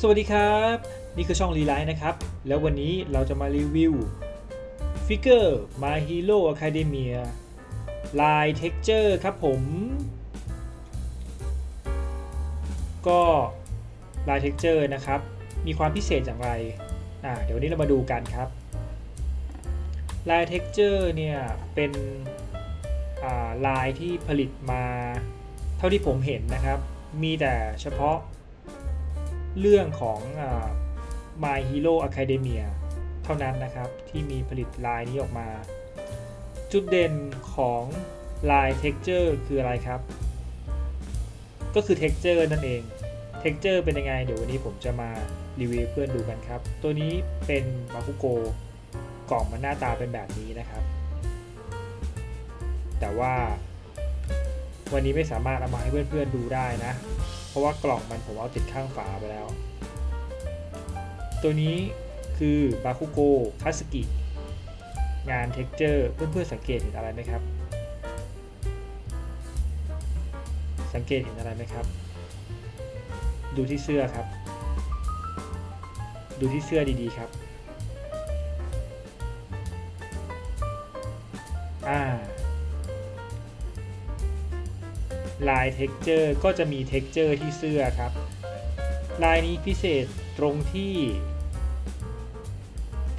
สวัสดีครับ นี่คือช่องรีไลท์นะครับ แล้ววันนี้เราจะมารีวิวฟิกเกอร์ My Hero Academia ลาย Texture ครับผม ก็ลาย Texture นะครับ มีความพิเศษอย่างไร อ่า เดี๋ยววันนี้เรามาดูกันครับ ลาย Texture เนี่ย เป็นลายที่ผลิตมา เท่าที่ผมเห็นนะครับ มีแต่เฉพาะ เรื่องของอ My Hero Academia เท่านั้นนะครับ ที่มีผลิตลายนี้ออกมา จุดเด่นของลาย Texture คืออะไรครับ ก็คือ Texture นั่นเอง Texture เป็นยังไง เดี๋ยววันนี้ผมจะมารีวิวเพื่อนดูกันครับ ตัวนี้เป็นบาคุโกกล่องมันหน้าตาเป็นแบบนี้นะครับ แต่ว่าวันนี้ไม่สามารถเอามาให้เพื่อนๆดูได้นะ ราะว่ากล่องมันผมเอาติดข้างฝาไปแล้ว ตัวนี้คือบาคุโกคาสกิงานเท็กเจอร์เพื่อนๆสังเกตเห็นอะไรไหมครับ สังเกตเห็นอะไรไหมครับ ดูที่เสื้อครับ ดูที่เสื้อดีๆครับ อ่า ลาย Texture ก็จะมี Texture ที่เสื้อครับ ลายนี้พิเศษตรงที่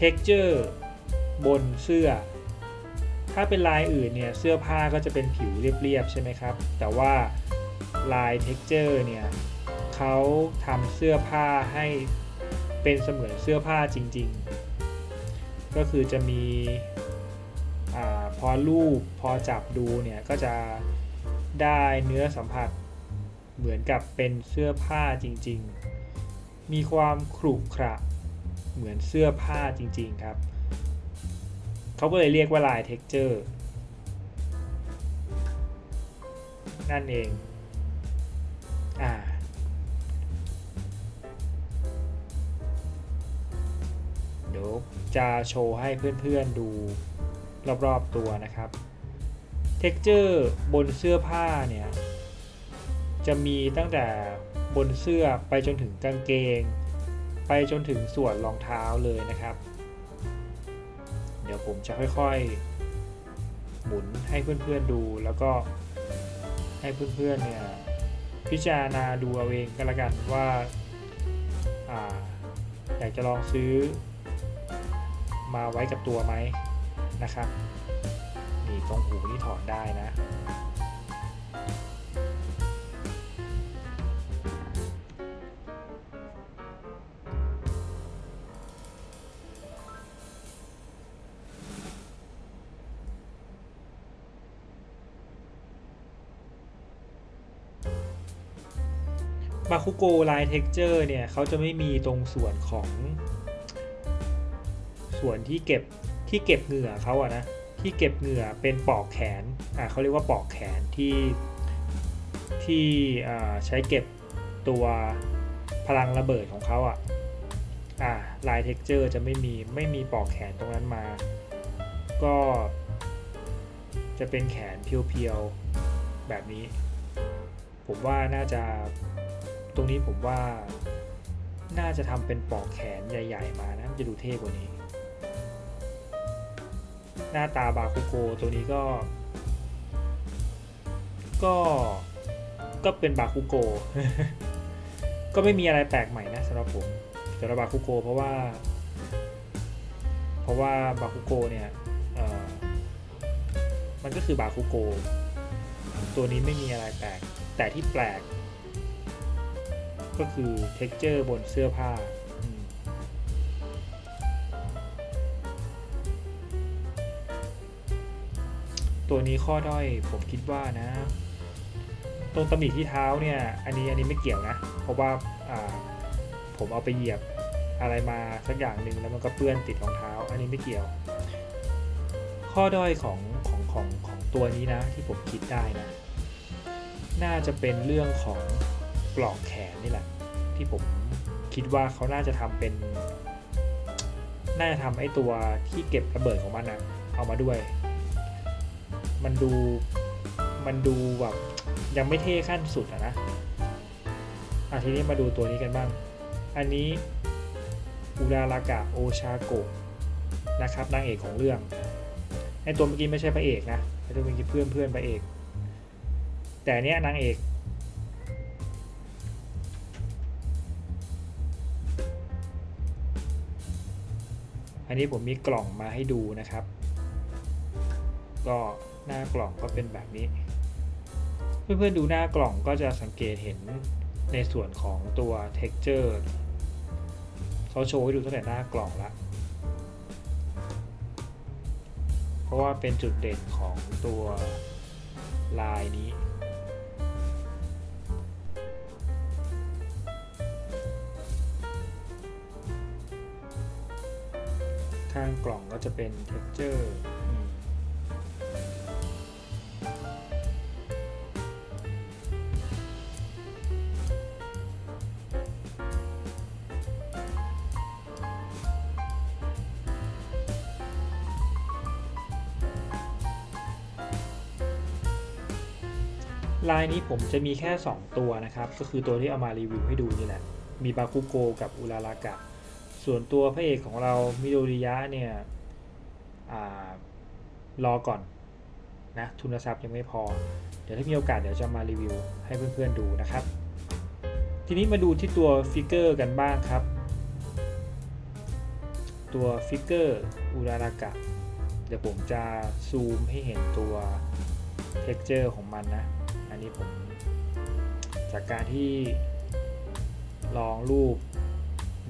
Texture บนเสื้อ ถ้าเป็นลายอื่นเนี่ยเสื้อผ้าก็จะเป็นผิวเรียบๆใช่ไหมครับ แต่ว่าลาย Texture เนี่ยเขาทำเสื้อผ้าให้เป็นเสมือนเสื้อผ้าจริง ๆ ก็คือจะมีอพอรูปพอจับดูเนี่ยก็จะ ได้เนื้อสัมผัส เหมือนกับเป็นเสื้อผ้าจริง ๆ มีความขรุขระเหมือนเสื้อผ้าจริง ๆ ครับ เขาก็เลยเรียกว่าลาย texture นั่นเอง อ่า เดี๋ยวจะโชว์ให้เพื่อน ๆ ดูรอบ ๆ ตัวนะครับ เท็กเจอร์บนเสื้อผ้าเนี่ยจะมีตั้งแต่บนเสื้อไปจนถึงกางเกง ไปจนถึงส่วนรองเท้าเลยนะครับ เดี๋ยวผมจะค่อยๆ หมุนให้เพื่อนๆดูแล้วก็ให้เพื่อนๆเนี่ยพิจารณาดูเอาเองก็แล้วกันว่าอาอยากจะลองซื้อมาไว้กับตัวไหมนะครับ นี่ตรงหูนี่ถอดได้นะบาคุโกลายเท็กเจอร์เนี่ยเขาจะไม่มีตรงส่วนของ ส่วนที่เก็บที่เก็บเหงื่อเขาอะนะ ที่เก็บเหงื่อเป็นปอกแขนอ่าเขาเรียกว่าปอกแขนที่ที่ใช้เก็บตัวพลังระเบิดของเขาอะอ่าลายเท็กเจอร์จะไม่มีไม่มีปอกแขนตรงนั้นมา ก็จะเป็นแขนเพียวๆ แบบนี้ ผมว่าน่าจะตรงนี้ผมว่าน่าจะทำเป็นปอกแขนใหญ่ ๆ มานะจะดูเท่กว่านี้ หน้าตาบาคุโกตัวนี้ก็ ก็ก็เป็นบาคุโก ก็ไม่มีอะไรแปลกใหม่นะสำหรับผมสำหรับบาคุโกเพราะว่า เพราะว่าบาคุโกเนี่ยมันก็คือบาคุโก ตัวนี้ไม่มีอะไรแปลก แต่ที่แปลก ก็คือ texture บนเสื้อผ้า ตัวนี้ข้อด้อยผมคิดว่านะ ตรงตำหนิที่เท้าเนี่ย อันนี้อันนี้ไม่เกี่ยวนะ เพราะว่าผมเอาไปเหยียบอะไรมาสักอย่างหนึ่งแล้วมันก็เปื้อนติดรองเท้า อันนี้ไม่เกี่ยว ข้อด้อยของของของของตัวนี้นะ ที่ผมคิดได้นะ น่าจะเป็นเรื่องของปลอกแขนนี่แหละ ที่ผมคิดว่าเขาน่าจะทำเป็น น่าจะทำไอ้ตัวที่เก็บระเบิดของมันนะเอามาด้วย มันดูมันดูแบบยังไม่เท่ขั้นสุดอะนะอะทีนี้มาดูตัวนี้กันบ้าง อันนี้อุรารากะโอชาโกะนะครับนางเอกของเรื่องไอตัวเมื่อกี้ไม่ใช่พระเอกนะไอตัวเมื่อกี้เพื่อนเพื่อนพระเอก แต่เนี้ยนางเอกอันนี้ผมมีกล่องมาให้ดูนะครับ ก็ หน้ากล่องก็เป็นแบบนี้ เพื่อนๆดูหน้ากล่องก็จะสังเกตเห็นในส่วนของตัว texture เขาโชว์ให้ดูตั้งแต่หน้ากล่องละเพราะว่าเป็นจุดเด่นของตัวลายนี้ข้างกล่องก็จะเป็น texture ลายนี้ผมจะมีแค่ 2 ตัวนะครับ ก็คือตัวที่เอามารีวิวให้ดูนี่แหละ มีบาคุโกกับอุรารากะ ส่วนตัวพระเอกของเรามิโดริยะเนี่ยอรอก่อนนะทุนทรัพย์ยังไม่พอ เดี๋ยวถ้ามีโอกาสเดี๋ยวจะมารีวิวให้เพื่อนๆดูนะครับ ทีนี้มาดูที่ตัวฟิกเกอร์กันบ้างครับ ตัวฟิกเกอร์อุรารากะ เดี๋ยวผมจะซูมให้เห็นตัว texture ของมันนะ นนี้ผม จากการที่ลองรูป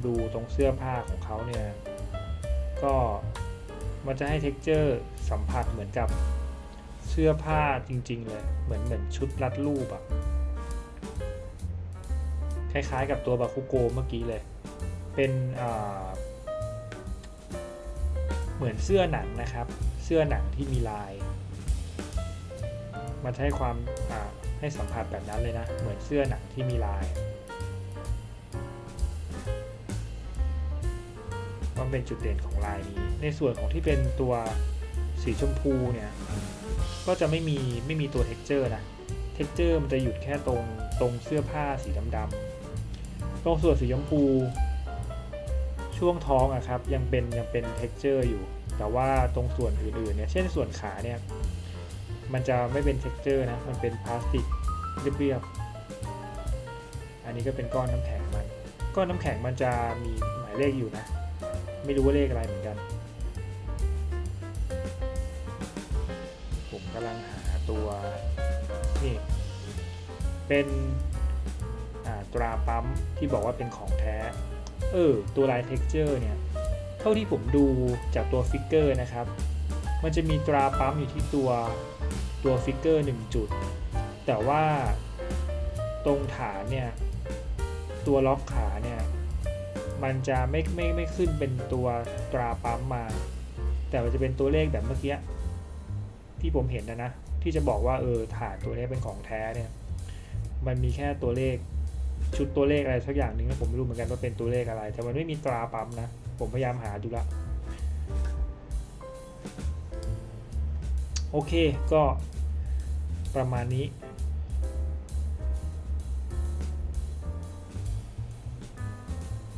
ดูตรงเสื้อผ้าของเขาเนี่ย ก็มันจะให้ texture สัมผัสเหมือนกับเสื้อผ้าจริง ๆ เลย เหมือนเหมือนชุดรัดรูปอะคล้ายๆกับตัวบาคุโกเมื่อกี้เลย เป็นเหมือนเสื้อหนังนะครับ เสื้อหนังที่มีลาย มันจะให้ความให้สัมผัสแบบนั้นเลยนะ เหมือนเสื้อหนังที่มีลาย มันเป็นจุดเด่นของลายนี้ ในส่วนของที่เป็นตัวสีชมพูเนี่ยก็จะไม่มีไม่มีตัว texture นะ texture มันจะหยุดแค่ตรงตรงเสื้อผ้าสีดำๆ ตรงส่วนสีชมพู ช่วงท้องอะครับยังเป็นยังเป็น texture อยู่ แต่ว่าตรงส่วนอื่นๆเนี่ย เช่นส่วนขาเนี่ย มันจะไม่เป็น texture นะ มันเป็นพลาสติกเรียบๆ อันนี้ก็เป็นก้อนน้ำแข็งมัน ก้อนน้ำแข็งมันจะมีหมายเลขอยู่นะ ไม่รู้ว่าเลขอะไรเหมือนกัน ผมกำลังหาตัวนี่เป็นตราปั๊มที่บอกว่าเป็นของแท้ เออ ตัวลาย texture เนี่ย เท่าที่ผมดูจากตัวฟิกเกอร์นะครับ มันจะมีตราปั๊มอยู่ที่ตัว ตัวฟิกเกอร์1จุด แต่ว่าตรงฐานเนี่ย ตัวล็อกขาเนี่ย มันจะไม่ไม่ไม่ขึ้นเป็นตัวตราปั๊มมา แต่มันจะเป็นตัวเลขแบบเมื่อกี้ที่ผมเห็นนะนะ ที่จะบอกว่าเออฐานตัวนี้เป็นของแท้เนี่ย มันมีแค่ตัวเลขชุดตัวเลขอะไรสักอย่างหนึ่งนะผมไม่รู้เหมือนกันว่าเป็นตัวเลขอะไร แต่มันไม่มีตราปั๊มนะ ผมพยายามหาดูละ โอเคก็ ประมาณนี้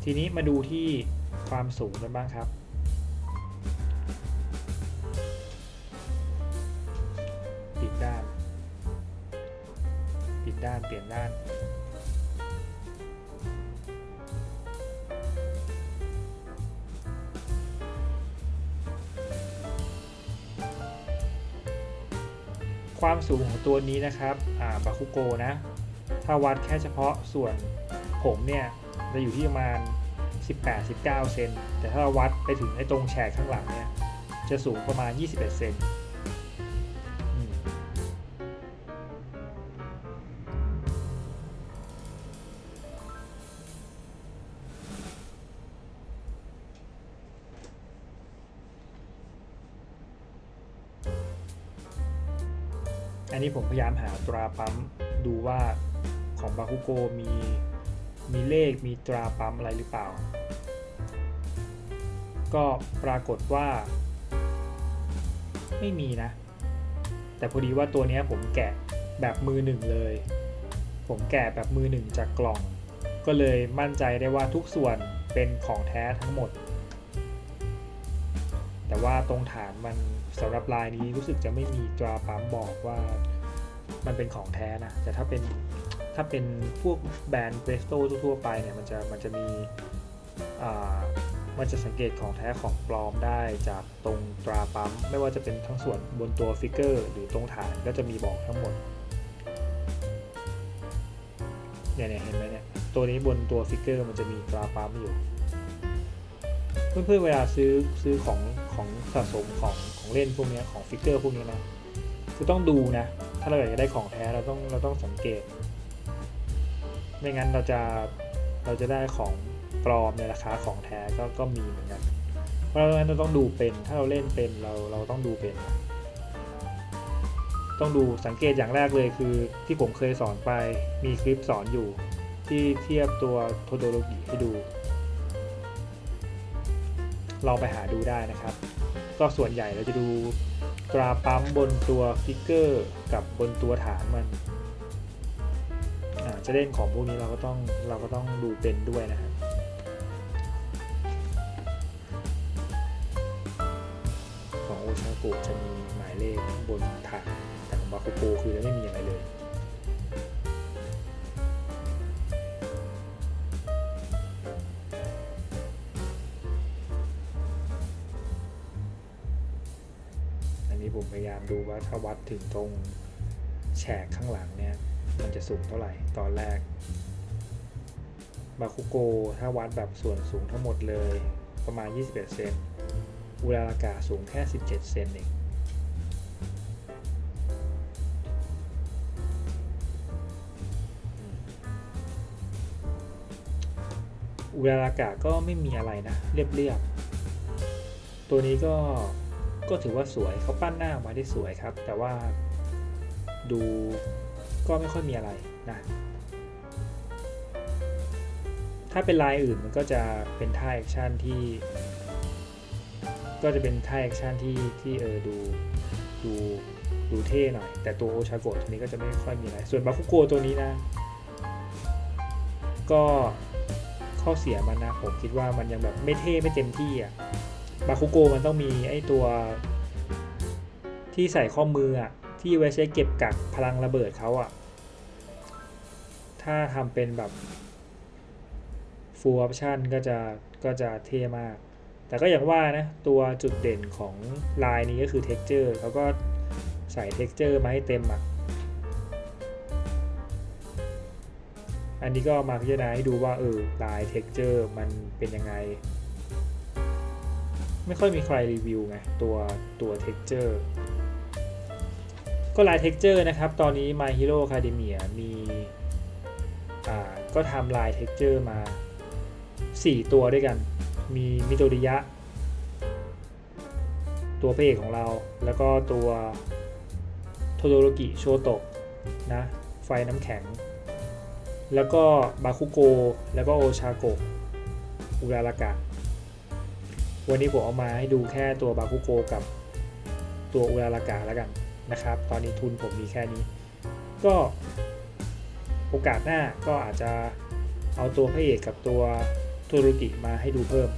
ทีนี้มาดูที่ความสูงกันบ้างครับ ปิดด้าน ปิดด้านเปลี่ยนด้าน ความสูงของตัวนี้นะครับบาคุโกนะ ถ้าวัดแค่เฉพาะส่วนผมเนี่ยจะอยู่ที่ประมาณ 18-19 เซน แต่ถ้าเราวัดไปถึงไอ้ตรงแฉกข้างหลังเนี่ย จะสูงประมาณ 21 เซน อันนี้ผมพยายามหาตราปั๊มดูว่าของบาคุโกมีมีเลขมีตราปั๊มอะไรหรือเปล่า ก็ปรากฏว่า ไม่มีนะ แต่พอดีว่าตัวนี้ผมแกะแบบมือหนึ่งเลย ผมแกะแบบมือหนึ่งจากกล่อง ก็เลยมั่นใจได้ว่าทุกส่วนเป็นของแท้ทั้งหมด แต่ว่าตรงฐานมันสำหรับลายนี้รู้สึกจะไม่มีตราปั๊มบอกว่ามันเป็นของแท้นะ แต่ถ้าเป็นถ้าเป็นพวกแบรนด์เบสโตทั่วไปเนี่ยมันจะมันจะมีอ่ามันจะสังเกตของแท้ของปลอมได้จากตรงตราปั๊ม ไม่ว่าจะเป็นทั้งส่วนบนตัวฟิกเกอร์ หรือตรงฐานก็จะมีบอกทั้งหมดเนี่ยเนี่ยเห็นไหมเนี่ยตัวนี้บนตัวฟิกเกอร์มันจะมีตราปั๊มอยู่ เพื่อนๆเวลาซื้อซื้อของ ของสะสมของของเล่นพวกนี้ของฟิกเกอร์พวกนี้นะคือต้องดูนะ ถ้าเราอยากจะได้ของแท้เราต้องเราต้องสังเกต ไม่งั้นเราจะเราจะได้ของปลอมในราคาของแท้ก็ก็มีเหมือนกัน เพราะฉะนั้นเราต้องดูเป็น ถ้าเราเล่นเป็นเราเราต้องดูเป็น ต้องดูสังเกตอย่างแรกเลยคือ ที่ผมเคยสอนไปมีคลิปสอนอยู่ ที่เทียบตัวโทโดโรกิให้ดู ลองไปหาดูได้นะครับ ก็ส่วนใหญ่เราจะดูตราปั๊มบนตัวฟิกเกอร์กับบนตัวฐานมันอ่าจะเล่นของพวกนี้เราก็ต้องเราก็ต้องดูเป็นด้วยนะฮะของโอชากุจะมีหมายเลขบนฐานแต่ของบาคุโกคือจะไม่มีอะไรเลย อันนี้ผมพยายามดูว่าถ้าวัดถึงตรงแฉกข้างหลังเนี่ย มันจะสูงเท่าไหร่ตอนแรก บาคุโกถ้าวัดแบบส่วนสูงทั้งหมดเลย ประมาณ 21 เซนอุราลากาสูงแค่ 17 เซนเองอุราลากาก็ไม่มีอะไรนะ เรียบๆ ตัวนี้ก็ ก็ถือว่าสวยเขาปั้นหน้าออกมาได้สวยครับ แต่ว่าดูก็ไม่ค่อยมีอะไรนะ ถ้าเป็นลายอื่นมันก็จะเป็นท่าแอคชั่นที่ ก็จะเป็นท่าแอคชั่นที่ที่เออดูดูดูเท่หน่อย แต่ตัวโอชาโกะตัวนี้ก็จะไม่ค่อยมีอะไร ส่วนบาคุโกตัวนี้นะ ก็ข้อเสียมันนะ ผมคิดว่ามันยังแบบไม่เท่ไม่เต็มที่อะ บาคุโกมันต้องมีไอตัวที่ใส่ข้อมืออะที่ไว้ใช้เก็บกักพลังระเบิดเขาอะถ้าทำเป็นแบบ full option ก็จะก็จะเท่มาก แต่ก็อย่างว่านะ ตัวจุดเด่นของลายนี้ก็คือ texture เขาก็ใส่ texture มาให้เต็มอะอันนี้ก็มาพิจารณาให้ดูว่า เออ ลาย texture มันเป็นยังไง ไม่ค่อยมีใครรีวิวไงตัวตัว texture ก็ลาย texture นะครับ ตอนนี้ My Hero Academia มีอ่าก็ทำลาย texture มา 4 ตัวด้วยกัน มีมิโตริยะ ตัวพระเอกของเรา แล้วก็ตัวโทโดโรกิโชโตะนะ ไฟน้ำแข็ง แล้วก็บาคุโก แล้วก็โอชาโกะอุรารากะ วันนี้ผมเอามาให้ดูแค่ตัวบาคุโกกับตัวอุรารากะแล้วกันนะครับ ตอนนี้ทุนผมมีแค่นี้ ก็โอกาสหน้าก็อาจจะเอาตัวพระเอกกับตัวโทรุกิมาให้ดูเพิ่ม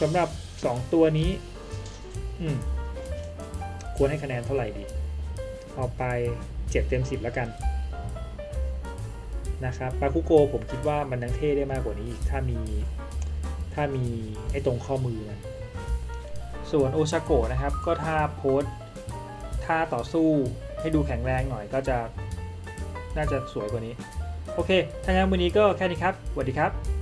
สำหรับ 2 ตัวนี้ อืมควรให้คะแนนเท่าไหร่ดี เอาไป 7 เต็ม 10 แล้วกัน นะครับบาคุโกผมคิดว่ามันยังเท่ได้มากกว่านี้อีกถ้ามี ถ้ามีไอ้ตรงข้อมือนะส่วนโอชาโกะนะครับ ก็ถ้าโพสท่าต่อสู้ให้ดูแข็งแรงหน่อยก็จะน่าจะสวยกว่านี้ โอเค ถ้างั้นวันนี้ก็แค่นี้ครับสวัสดีครับ